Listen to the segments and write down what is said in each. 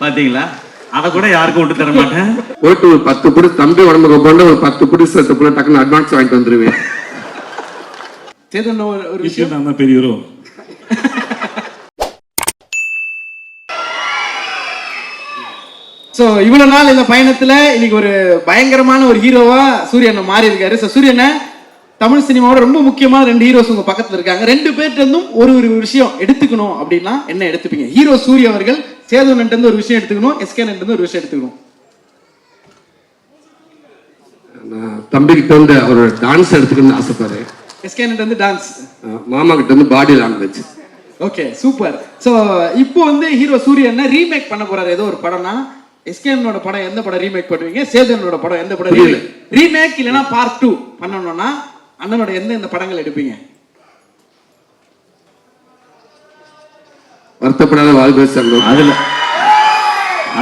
பாத்தீங்களா? அத கூட யாருக்கும் விட்டு தர மாட்டேன். போயிட்டு ஒரு பத்து புடி தம்பி உடம்புக்கு போன ஒரு பத்து புடி சேர்த்து புள்ள டக்குன்னு அட்வான்ஸ் வாங்கிட்டு வந்துருவேன். சேதன் ஒரு ஒரு விஷயம் நான் தான் பெரிய ஹீரோ ஸோ இவ்வளவு நாள் இந்த பயணத்துல இன்னைக்கு ஒரு பயங்கரமான ஒரு ஹீரோவா சூரியன் மாறி இருக்காரு. ஸோ சூரியனை தமிழ் சினிமாவோட ரொம்ப முக்கியமான ரெண்டு ஹீரோஸ் உங்க பக்கத்துல இருக்காங்க. ரெண்டு பேர்ட்ட இருந்தும் ஒரு ஒரு விஷயம் எடுத்துக்கணும் அப்படின்னா என்ன எடுத்துப்பீங்க? ஹீரோ சூரிய அவர்கள் சேதுவன்ட்டு இருந்து ஒரு விஷயம் எடுத்துக்கணும் எஸ்கே இருந்து ஒரு விஷயம் எடுத்துக்கணும். நான் தம்பி கிட்ட இருந்து அவரோட டான்ஸ் எடுத்துக்கணும்னு ஆசைப்படுறேன். எஸ்கே இருந்து டான்ஸ் அஹ் மாமா கிட்ட இருந்து body language okay super so இப்போ வந்து ஹீரோ சூரியனை ரீமேக் பண்ண போறாரு. ஏதோ ஒரு படம்னா எஸ்கேனோட படம் எந்த படம் ரீமேக் பண்ணுவீங்க? சேதனோட படம் எந்த படம். ரீமேக் இல்லைன்னா பார்ட் டூ பண்ணணும்னா அண்ணனோட எந்த எந்த படங்கள் எடுப்பீங்க? வருத்தப்படாத வாழ்க்கை சங்கம் அதுல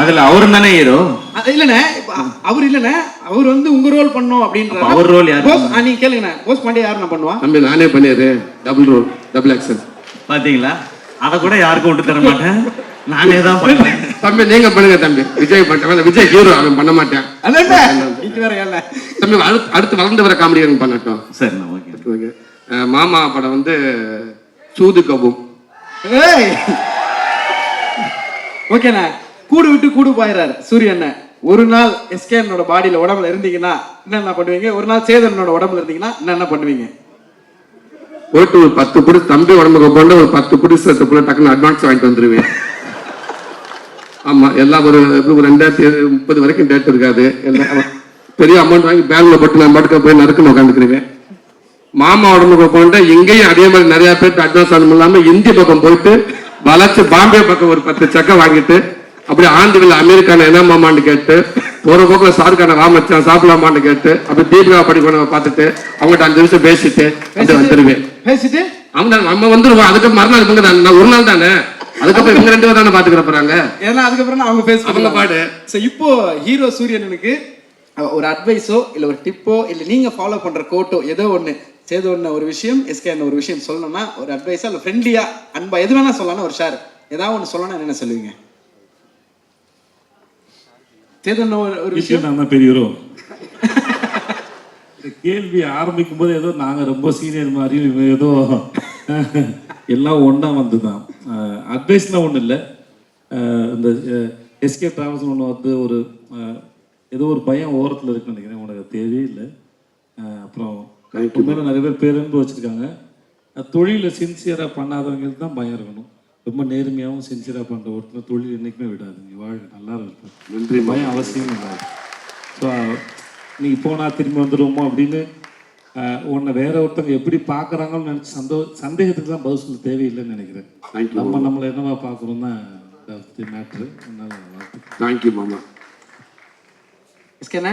அதுல அவரும் தானே ஹீரோ அது இல்லண்ணே அவர் இல்லண்ணே அவர் வந்து உங்க ரோல் பண்ணோம் அப்படின்ற அப்ப அவர் role யாரு? போஸ் நீங்க கேளுங்கண்ணே போஸ் பாண்டியா யாரு நான் பண்ணுவா? தம்பி நானே பண்ணிடுறேன். டபுள் ரோல் டபுள் ஆக்சன் பாத்தீங்களா? அத கூட யாருக்கும் விட்டு தர மாட்டேன். நானே தான் பண்ணுவேன். தம்பி நீங்க பண்ணுங்க தம்பி. விஜய் பண்ண விஜய் ஹீரோ அவன் பண்ண மாட்டேன். தம்பி அடுத்து அடுத்து வளர்ந்து வர காமெடி எனக்கு பண்ணட்டும். சரி நான் ஓகே. மாமா படம் வந்து சூது கபும் ஏய். ஓகேண்ணே கூடு விட்டு கூடு போயிடுறாரு சூரியண்ண ஒரு நாள் எஸ்கேனோட பாடியில உடம்புல இருந்தீங்கன்னா என்னென்ன பண்ணுவீங்க? ஒரு நாள் சேதனோட உடம்புல இருந்தீங்கன்னா என்னென்ன பண்ணுவீங்க? போயிட்டு ஒரு பத்து புடி தம்பி உடம்புக்கு போன ஒரு பத்து புடி சேர்த்து டக்குன்னு அட்வான்ஸ் வாங்கிட்டு வந்துருவேன். ஆமா எல்லாம் ஒரு ஒரு ரெண்டாயிரத்தி முப்பது வரைக்கும் டேட் இருக்காது. எல்லாம் பெரிய அமௌண்ட் வாங்கி பேங்க்ல போட்டு நான் பாட்டுக்கு போய் நறுக்குன்னு உட்காந்துக்கிறேன் மாமா உடம்புக்கு போன இங்கேயும் அதே மாதிரி நிறைய பேருக்கு அட்வான்ஸ் ஆனும் இல்லாம இந்திய பக்கம் போயிட்டு வளைச்சு பாம்பே பக்கம் ஒரு பத்து சக்கை வாங்கிட்டு அப்படியே ஆண்டுகள் அமெரிக்கான என்ன மாமான்னு கேட்டு ஒரு பக்கம் ஷாருக்கான வா மச்சான் சாப்பிடலாமான்னு கேட்டு அப்படி தீபிகா படிக்கணும் பார்த்துட்டு அவங்ககிட்ட அஞ்சு நிமிஷம் பேசிட்டு வந்துருவேன். பேசிட்டு? அவங்க நம்ம வந்துருவோம். அதுக்கு மறுநாள் இவங்க நான் ஒரு நாள் தானே? அதுக்கப்புறம் இவங்க ரெண்டு பேரும் தானே பாத்துக்கிற போறாங்க? ஏன்னா அதுக்கப்புறம் நான் அவங்க பேச அவங்க பாடு. ஸோ இப்போ ஹீரோ சூரியனுக்கு ஒரு அட்வைஸோ இல்ல ஒரு டிப்போ இல்ல நீங்க ஃபாலோ பண்ற கோட்டோ ஏதோ ஒண்ணு சேது ஒண்ணு ஒரு விஷயம் எஸ்கே ஒரு விஷயம் சொல்லணும்னா ஒரு அட்வைஸா இல்ல ஃப்ரெண்ட்லியா அன்பா எது வேணா சொல்லலாம் ஒரு ஷேர் ஏதாவது ஒண்ணு சொல்லணும் என்ன சொல்லுவீங்க? சேது ஒண்ணு ஒரு விஷயம். நான் தான் பெரிய ஹீரோ இந்த கேள்வி ஆரம்பிக்கும் போது ஏதோ நாங்க ரொம்ப சீனியர் மாதிரி ஏதோ எல்லாம் ஒண்ணா வந்து தான் அட்வைஸ்லாம் ஒன்றும் இல்லை. இந்த எஸ்கே டிராவல்ஸ் ஒன்று வந்து ஒரு ஏதோ ஒரு பயம் ஓரத்தில் இருக்குன்னு நினைக்கிறேன் உனக்கு தேவையே இல்லை. அப்புறம் உண்மையில நிறைய பேர் பேரன்பு வச்சுருக்காங்க. தொழிலில் சின்சியராக பண்ணாதவங்களுக்கு தான் பயம் இருக்கணும். ரொம்ப நேர்மையாகவும் சின்சியராக பண்ணுற ஒருத்தர் தொழில் என்றைக்குமே விடாதுங்க. வாழ்க நல்லா இருக்கும் நன்றி பயம் அவசியம் இல்லை. ஸோ நீ போனா திரும்பி வந்துடுவோமோ அப்படின்னு உன்னை வேற ஒருத்தவங்க எப்படி பார்க்குறாங்கன்னு நினச்சி சந்தோ சந்தேகத்துக்கு தான் பதில் சொல்ல தேவையில்லைன்னு நினைக்கிறேன். நம்ம நம்மளை என்னவா பார்க்குறோம் தான் மேட்ரு அதனால தேங்க்யூ மாமா. எஸ்கேண்ணே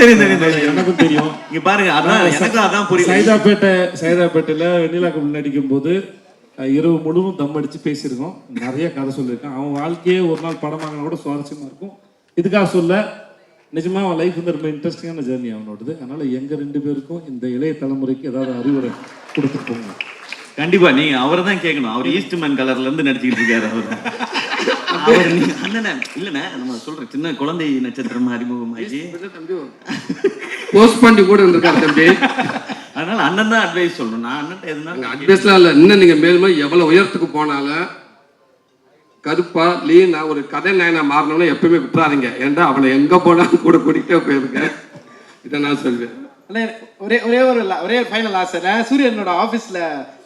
தெரியும் தெரியும் எனக்கும் தெரியும். இங்க பாருங்க அதான் எனக்கும் அதான் புரியுது சைதாப்பேட்டை சைதாப்பேட்டையில் வெண்ணிலா கமல் நடிக்கும் போது இரவு முழுவதும் தம் அடிச்சு பேசியிருக்கோம். நிறைய கதை சொல்லியிருக்கான். அவன் வாழ்க்கையே ஒரு நாள் படம் வாங்கினா கூட சுவாரஸ்யமா இருக்கும். இதுக்காக சொல்ல நிஜமா அவன் லைஃப் வந்து ரொம்ப இன்ட்ரெஸ்டிங்கான ஜேர்னி அவனோடது அதனால எங்க ரெண்டு பேருக்கும் இந்த இளைய தலைமுறைக்கு ஏதாவது அறிவுரை கொடுத்துட்டு போங்க. கண்டிப்பா நீங்க அவரை தான் கேட்கணும். அவர் ஈஸ்ட் மேன் கலர்ல இருந்து நடிச்சுக்கிட்டு இருக்காரு அவர். அவர் நீங்க அண்ணனே இல்லண்ணே நம்ம சொல்ற சின்ன குழந்தை நட்சத்திரமா அறிமுகமாகி. போஸ்ட் பண்ணி கூட இருந்திருக்காரு தம்பி. அதனால அண்ணன் தான் அட்வைஸ் சொல்லணும். நான் அண்ணன் எதுனா அட்வைஸ்லாம் இல்ல. இன்னும் நீங்க மேலுமே எவ்வளவு உயரத்துக்கு போனாலும் கருப்பா லீனா ஒரு கதை நாயனா மாறணும்னு எப்பயுமே விட்டுறாதீங்க. ஏன்டா அவனை எங்க போனாலும் கூட கூட்டிகிட்டே போயிருக்கேன் இதை நான் சொல்வேன். அண்ணே, ஒரே ஒரே ஒரே ஒரு ஃபைனல் ஆசை சூரியனோட ஆஃபீஸ்ல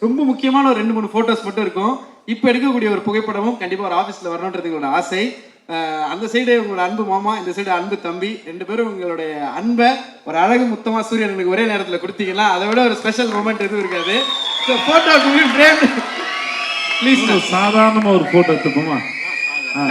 ரொம்ப முக்கியமான ஒரு ரெண்டு மூணு ஃபோட்டோஸ் மட்டும் இருக்கும். இப்போ எடுக்கக்கூடிய ஒரு புகைப்படமும் கண்டிப்பாக ஒரு ஆஃபீஸில் வரணுன்றது எங்களோட ஆசை. அந்த சைடு உங்களோட அன்பு மாமா இந்த சைடு அன்பு தம்பி. ரெண்டு பேரும் உங்களுடைய அன்பை ஒரு அழகு முத்தமா சூரியனுக்கு ஒரே நேரத்தில் கொடுத்தீங்கன்னா அதை விட ஒரு ஸ்பெஷல் மூமெண்ட் எதுவும் இருக்காது. ஸோ ஃபோட்டோ ப்ளீஸ் சாதாரணமாக ஒரு ஃபோட்டோ எடுத்துப்போமா? ஆ.